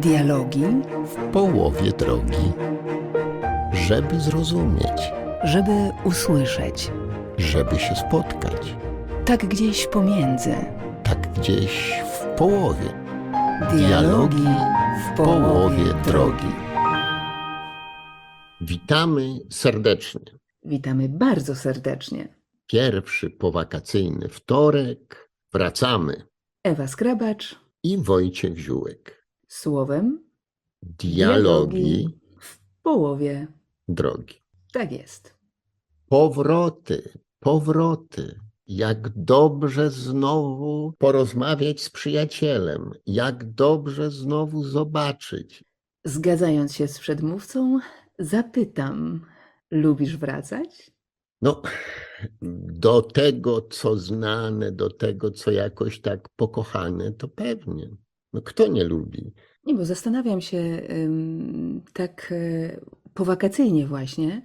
Dialogi, w połowie drogi, żeby zrozumieć, żeby usłyszeć. żeby się spotkać, Tak gdzieś pomiędzy. tak gdzieś w połowie, Dialogi w połowie drogi. Witamy serdecznie. Witamy bardzo serdecznie. Pierwszy powakacyjny wtorek. Wracamy. Ewa Skrabacz, I Wojciech Ziółek. słowem Dialogi w połowie. drogi. Tak jest. Powroty, powroty. Jak dobrze znowu porozmawiać z przyjacielem, jak dobrze znowu zobaczyć. Zgadzając się z przedmówcą, zapytam: lubisz wracać? No, do tego, co znane, do tego, co jakoś tak pokochane, to pewnie. No, kto nie lubi? Nie, bo zastanawiam się tak e, powakacyjnie właśnie,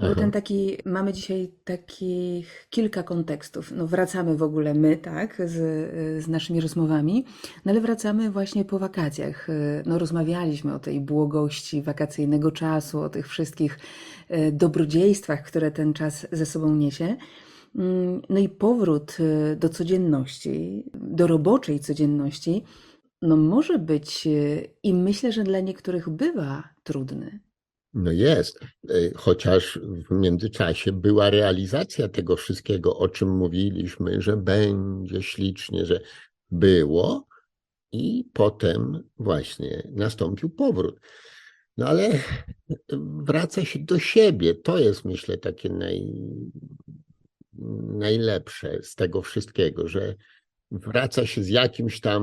bo ten taki, mamy dzisiaj takich kilka kontekstów. No wracamy w ogóle my, tak, z, z naszymi rozmowami, no ale wracamy właśnie po wakacjach. No rozmawialiśmy o tej błogości wakacyjnego czasu, o tych wszystkich e, dobrodziejstwach, które ten czas ze sobą niesie. Mm, No i powrót e, do codzienności, do roboczej codzienności, no może być e, i myślę, że dla niektórych bywa trudny. No jest, Y, chociaż w międzyczasie była realizacja tego wszystkiego, o czym mówiliśmy, że będzie ślicznie, że było i potem właśnie nastąpił powrót. No ale wraca się do siebie. To jest, myślę, takie naj, najlepsze z tego wszystkiego, że wraca się z jakimś tam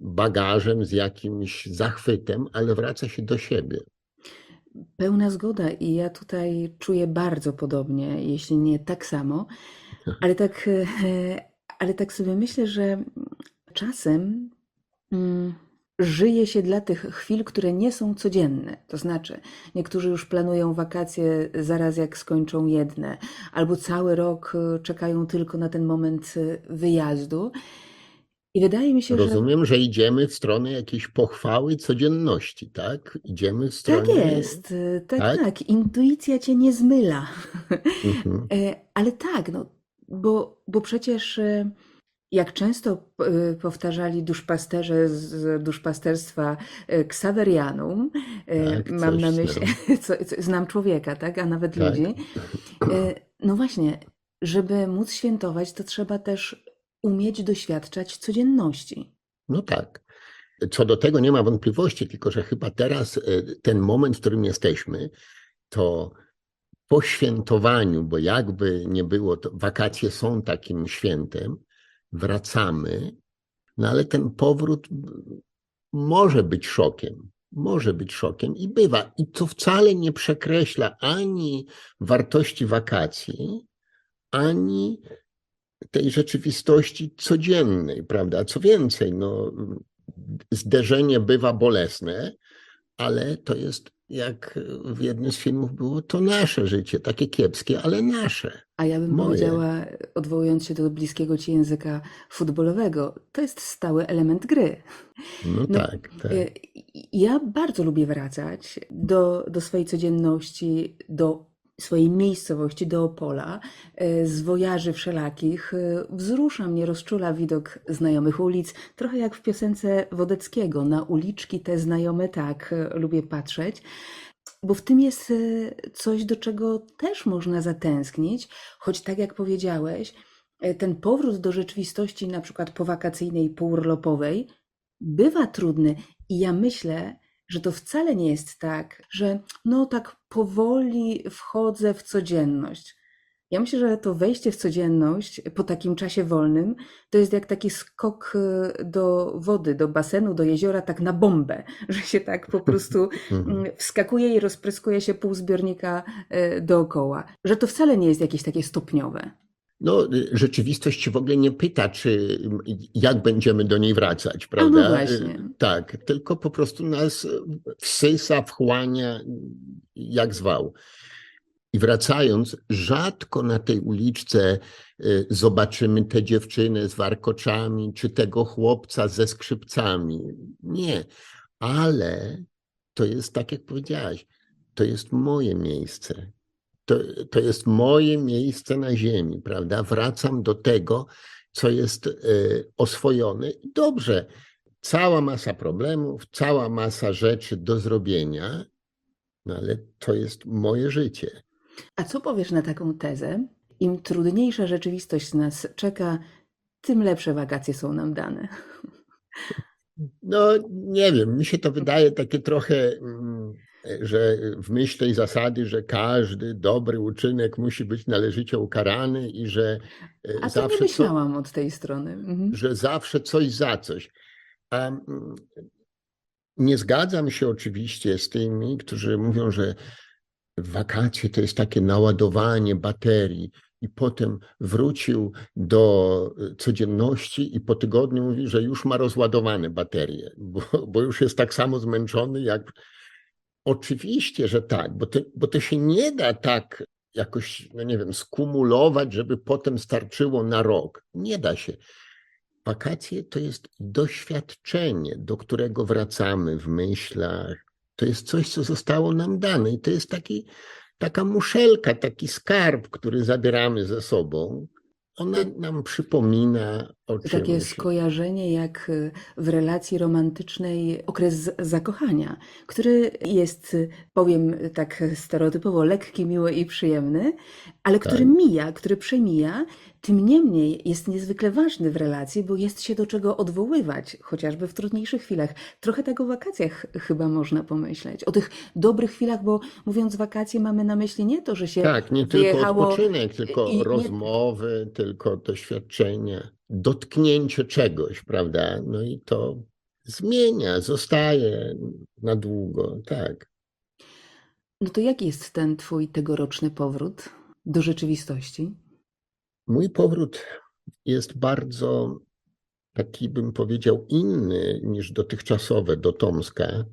bagażem, z jakimś zachwytem, ale wraca się do siebie. Pełna zgoda i ja tutaj czuję bardzo podobnie, jeśli nie tak samo, ale tak, e, ale tak sobie myślę, że czasem mm, żyje się dla tych chwil, które nie są codzienne. To znaczy, niektórzy już planują wakacje zaraz jak skończą jedne, albo cały rok e, czekają tylko na ten moment e, wyjazdu. I wydaje mi się, że Rozumiem, że idziemy w stronę jakiejś pochwały codzienności, tak? Idziemy w stronę. tak jest, e, tak, Tak? tak, intuicja cię nie zmyla. Mhm. E, Ale tak, no, bo, bo przecież e, jak często e, powtarzali duszpasterze z duszpasterstwa e, Xaverianum, e, Tak, mam na coś myśli, co, co, znam człowieka, tak, a nawet Tak. ludzi. No właśnie, żeby móc świętować, to trzeba też umieć doświadczać codzienności. No tak. Co do tego nie ma wątpliwości, tylko że chyba teraz e, ten moment, w którym jesteśmy, to po świętowaniu, bo jakby nie było, to wakacje są takim świętem, wracamy, no ale ten powrót może być szokiem. Może być szokiem i bywa. I to wcale nie przekreśla ani wartości wakacji, ani tej rzeczywistości codziennej, prawda? Co więcej, no, zderzenie bywa bolesne, ale to jest, jak w jednym z filmów było, to nasze życie, takie kiepskie, ale nasze. A ja bym Moje. powiedziała, odwołując się do bliskiego ci języka futbolowego, to jest stały element gry. No, No, tak, tak. Y, Ja bardzo lubię wracać do, do swojej codzienności, do swojej miejscowości, do Opola, y, z wojaży wszelakich. Y, Wzrusza mnie, rozczula widok znajomych ulic, trochę jak w piosence Wodeckiego. Na uliczki te znajome tak y, lubię patrzeć. Bo w tym jest coś, do czego też można zatęsknić, choć tak jak powiedziałeś, ten powrót do rzeczywistości, na przykład powakacyjnej, półurlopowej, bywa trudny i ja myślę, że to wcale nie jest tak, że no tak powoli wchodzę w codzienność. Ja myślę, że to wejście w codzienność po takim czasie wolnym to jest jak taki skok y, do wody, do basenu, do jeziora, tak na bombę, że się tak po prostu Mhm. mm, wskakuje i rozpryskuje się pół zbiornika y, dookoła. Że to wcale nie jest jakieś takie stopniowe. No, y, rzeczywistość się w ogóle nie pyta, czy y, jak będziemy do niej wracać, no prawda? właśnie. Y, Tak, tylko po prostu nas wsysa, wchłania, jak zwał. I wracając, rzadko na tej uliczce zobaczymy tę dziewczynę z warkoczami, czy tego chłopca ze skrzypcami. Nie, ale to jest tak, jak powiedziałaś, to jest moje miejsce. To, to jest moje miejsce na ziemi, prawda? Wracam do tego, co jest y, oswojone. Dobrze, cała masa problemów, cała masa rzeczy do zrobienia, no ale to jest moje życie. A co powiesz na taką tezę? Im trudniejsza rzeczywistość nas czeka, tym lepsze wakacje są nam dane. No, nie wiem, mi się to wydaje takie trochę, mm, że w myśl tej zasady, że każdy dobry uczynek musi być należycie ukarany i że e, A to nie zawsze, co, myślałam od tej strony. Mhm. że zawsze coś za coś. A nie zgadzam się oczywiście z tymi, którzy mówią, że wakacje to jest takie naładowanie baterii. I potem wrócił do e, codzienności i po tygodniu mówi, że już ma rozładowane baterie, bo, bo już jest tak samo zmęczony jak. Oczywiście, że tak, bo to, bo to się nie da tak jakoś, no nie wiem, skumulować, żeby potem starczyło na rok. Nie da się. Wakacje to jest doświadczenie, do którego wracamy w myślach. To jest coś, co zostało nam dane i to jest taki, taka muszelka, taki skarb, który zabieramy ze sobą. Ona nam przypomina takie skojarzenie jak y, w relacji romantycznej okres zakochania, który jest, y, powiem tak stereotypowo, lekki, miły i przyjemny, ale który Tak. mija, który przemija. Tym niemniej jest niezwykle ważny w relacji, bo jest się do czego odwoływać, chociażby w trudniejszych chwilach. Trochę tak o wakacjach chyba można pomyśleć. O tych dobrych chwilach, bo mówiąc wakacje mamy na myśli nie to, że się Tak, nie tylko wyjechało odpoczynek, tylko i nie- rozmowy, tylko doświadczenia, dotknięcie czegoś, prawda? No i to zmienia, zostaje na długo, tak. No to jaki jest ten twój tegoroczny powrót do rzeczywistości? Mój powrót jest bardzo taki, bym powiedział, inny niż dotychczasowe do Tomska,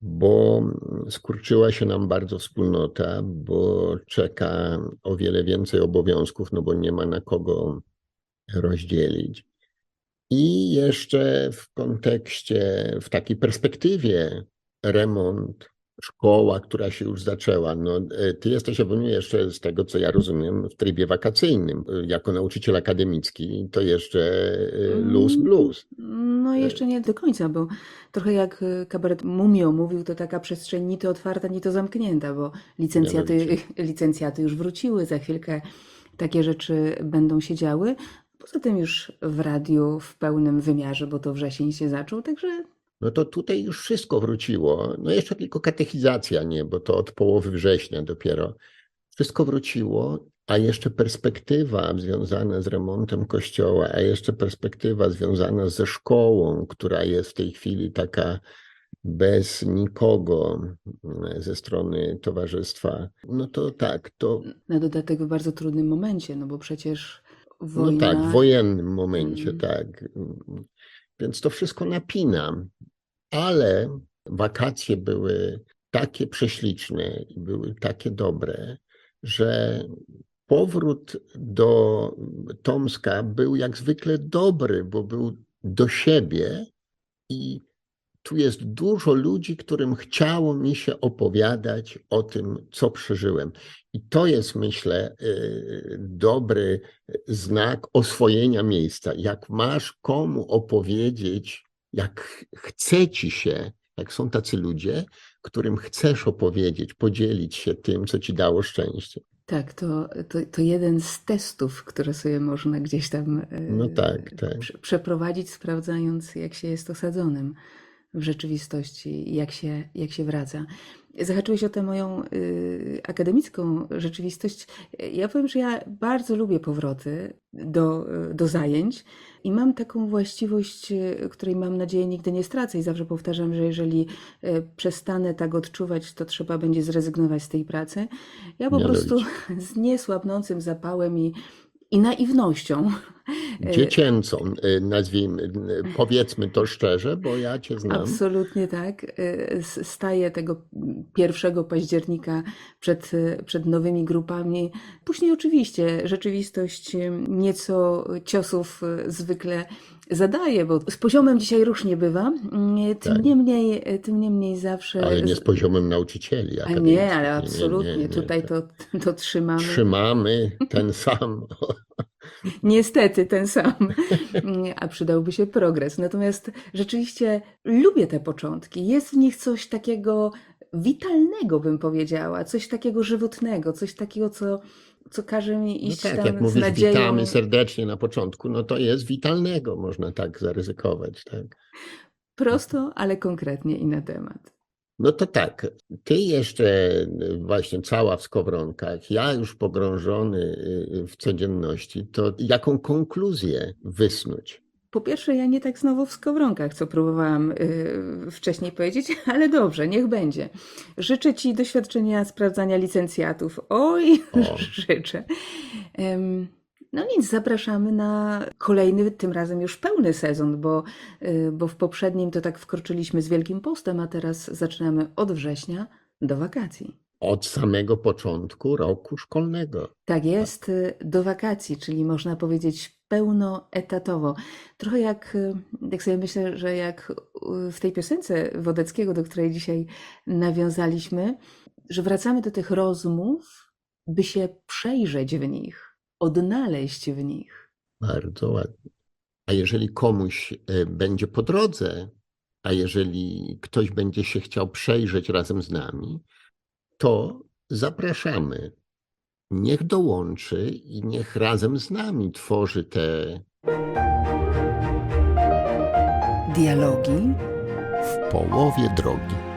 bo skurczyła się nam bardzo wspólnota, bo czeka o wiele więcej obowiązków, no bo nie ma na kogo rozdzielić. I jeszcze w kontekście, w takiej perspektywie remont, szkoła, która się już zaczęła. No, e, ty jesteś Ewoniu jeszcze z tego, co ja rozumiem, w trybie wakacyjnym. E, Jako nauczyciel akademicki to jeszcze e, luz Mm, blues. No jeszcze nie do końca, bo trochę jak kabaret Mumio mówił, to taka przestrzeń ni to otwarta, ni to zamknięta, bo licencjaty, licencjaty już wróciły, za chwilkę takie rzeczy będą się działy. Poza tym już w radiu w pełnym wymiarze, bo to wrzesień się zaczął, także No to tutaj już wszystko wróciło. No jeszcze tylko katechizacja nie, bo to od połowy września dopiero. Wszystko wróciło, a jeszcze perspektywa związana z remontem kościoła, a jeszcze perspektywa związana ze szkołą, która jest w tej chwili taka bez nikogo mm, ze strony towarzystwa. No to tak, to na dodatek w bardzo trudnym momencie, no bo przecież no wojna... tak, w wojennym momencie, Mm. tak. Więc to wszystko napina, ale wakacje były takie prześliczne i były takie dobre, że powrót do Tomska był jak zwykle dobry, bo był do siebie i tu jest dużo ludzi, którym chciało mi się opowiadać o tym, co przeżyłem. I to jest, myślę, y, dobry znak oswojenia miejsca. Jak masz komu opowiedzieć, jak chce ci się, jak są tacy ludzie, którym chcesz opowiedzieć, podzielić się tym, co ci dało szczęście. Tak, to, to, to jeden z testów, które sobie można gdzieś tam e, No tak, tak. prze- przeprowadzić, sprawdzając, jak się jest osadzonym w rzeczywistości, jak się, jak się wraca. Zahaczyłeś o tę moją y, akademicką rzeczywistość. Ja powiem, że ja bardzo lubię powroty do, do zajęć i mam taką właściwość, y, której mam nadzieję nigdy nie stracę i zawsze powtarzam, że jeżeli y, przestanę tak odczuwać, to trzeba będzie zrezygnować z tej pracy. Ja po Mianowicie. prostu z niesłabnącym zapałem i, i naiwnością E, dziecięcą, e, nazwijmy, e, powiedzmy to szczerze, bo ja cię znam. Absolutnie tak. Staję tego 1 października przed, przed nowymi grupami. Później oczywiście rzeczywistość nieco ciosów zwykle zadaje, bo z poziomem dzisiaj różnie bywa. Y, Tym Tak. niemniej, tym niemniej zawsze. Ale nie z poziomem nauczycieli. A nie, ale Nie, nie, absolutnie. nie, nie. Tutaj to, to trzymamy. Trzymamy ten sam. Niestety ten sam, a przydałby się progres. Natomiast rzeczywiście lubię te początki. Jest w nich coś takiego witalnego, bym powiedziała, coś takiego żywotnego, coś takiego, co, co każe mi No iść tak, tam jak z mówisz, nadzieją. witamy serdecznie na początku, no to jest witalnego, można tak zaryzykować. Tak? Prosto, ale konkretnie i na temat. No to tak, ty jeszcze y, właśnie cała w skowronkach, ja już pogrążony y, w codzienności, to jaką konkluzję wysnuć? Po pierwsze, ja nie tak znowu w skowronkach, co próbowałam y, wcześniej powiedzieć, ale dobrze, niech będzie. Życzę Ci doświadczenia sprawdzania licencjatów. Oj, O. życzę. No nic, zapraszamy na kolejny, tym razem już pełny sezon, bo, y, bo w poprzednim to tak wkroczyliśmy z Wielkim Postem, a teraz zaczynamy od września do wakacji. Od samego początku roku szkolnego. Tak jest, do wakacji, czyli można powiedzieć pełnoetatowo. Trochę jak, jak sobie myślę, że jak w tej piosence Wodeckiego, do której dzisiaj nawiązaliśmy, że wracamy do tych rozmów, by się przejrzeć w nich, odnaleźć w nich. Bardzo ładnie. A jeżeli komuś y, będzie po drodze, a jeżeli ktoś będzie się chciał przejrzeć razem z nami, to zapraszamy. Niech dołączy i niech razem z nami tworzy te Dialogi w połowie drogi.